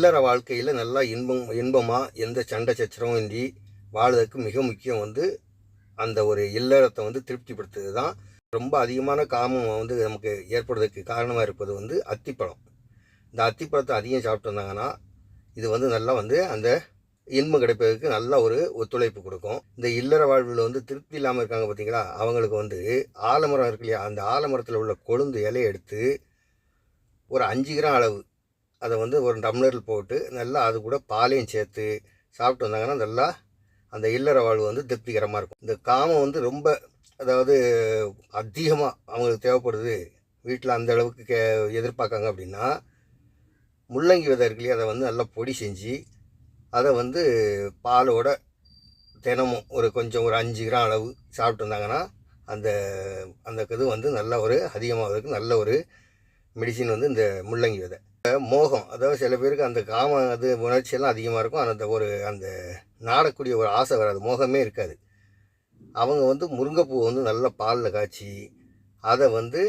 இல்லற வாழ்க்கையில் நல்லா இன்பம் இன்பமாக எந்த சண்டை சச்சரவும் இன்றி வாழ்வதற்கு மிக முக்கியம் வந்து அந்த ஒரு இல்லறத்தை வந்து திருப்திப்படுத்துறது தான் ரொம்ப அதிகமான காமம் வந்து நமக்கு ஏற்படுறதுக்கு காரணமாக இருப்பது வந்து அத்திப்பழம். இந்த அத்திப்பழத்தை அதிகம் சாப்பிட்டு வந்தாங்கன்னா இது வந்து நல்லா வந்து அந்த இன்பம் கிடைப்பதற்கு நல்ல ஒரு ஒத்துழைப்பு கொடுக்கும். இந்த இல்லற வாழ்வில் வந்து திருப்தி இல்லாமல் இருக்காங்க பார்த்தீங்களா அவங்களுக்கு வந்து ஆலமரம் இருக்கு இல்லையா? அந்த ஆலமரத்தில் உள்ள கொழுந்து இலையை எடுத்து ஒரு அஞ்சு கிராம் அளவு அதை வந்து ஒரு டம்ளரில் போட்டு நல்லா அது கூட பாலையும் சேர்த்து சாப்பிட்டு வந்தாங்கன்னா நல்லா அந்த இல்லற வாழ்வு வந்து திருப்திகரமாக இருக்கும். இந்த காமம் வந்து ரொம்ப அதாவது அதிகமாக அவங்களுக்கு தேவைப்படுது வீட்டில் அந்த அளவுக்கு கே எதிர்பார்க்காங்க அப்படின்னா முள்ளங்கி விதை இருக்கலையே அதை வந்து நல்லா பொடி செஞ்சு அதை வந்து பாலோட தினமும் ஒரு கொஞ்சம் ஒரு அஞ்சு கிராம் அளவு சாப்பிட்டு வந்தாங்கன்னா அந்த அந்த இது வந்து நல்ல ஒரு அதிகமாகிறதுக்கு நல்ல ஒரு மெடிசின் வந்து இந்த முள்ளங்கி விதை. மோகம் அதாவது சில பேருக்கு அந்த காம அது உணர்ச்சியெல்லாம் அதிகமாக இருக்கும். அந்த ஒரு அந்த நாடக்கூடிய ஒரு ஆசை வராது. மோகமே இருக்காது. அவங்க வந்து முருங்கைப்பூ வந்து நல்ல பாலில் காய்ச்சி அதை வந்து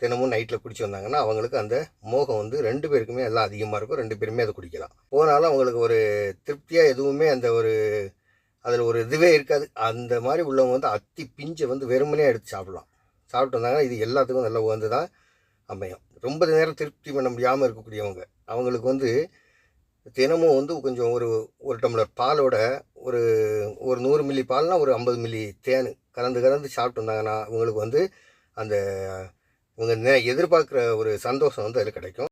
தினமும் நைட்டில் குடிச்சு வந்தாங்கன்னா அவங்களுக்கு அந்த மோகம் வந்து ரெண்டு பேருக்குமே எல்லாம் அதிகமாக இருக்கும். ரெண்டு பேருமே அதை குடிக்கலாம். போனாலும் அவங்களுக்கு ஒரு திருப்தியாக எதுவுமே அந்த ஒரு அதில் ஒரு இதுவே இருக்காது. அந்த மாதிரி உள்ளவங்க வந்து அத்தி பிஞ்சை வந்து வெறுமனே எடுத்து சாப்பிடலாம். சாப்பிட்டு வந்தாங்கன்னா இது எல்லாத்துக்கும் நல்ல உகந்து தான் அமையும். ரொம்ப நேரம் திருப்தி பண்ண முடியாமல் இருக்கக்கூடியவங்க. அவங்களுக்கு வந்து தினமும் வந்து கொஞ்சம் ஒரு ஒரு டம்ளர் பாலோட ஒரு ஒரு நூறு மில்லி பால்னால் ஒரு ஐம்பது மில்லி தேன் கலந்து கலந்து சாப்பிட்டு வந்தாங்கன்னா இவங்களுக்கு வந்து அந்த இவங்க நெ- எதிர்பார்க்குற ஒரு சந்தோஷம் வந்து அதில் கிடைக்கும்.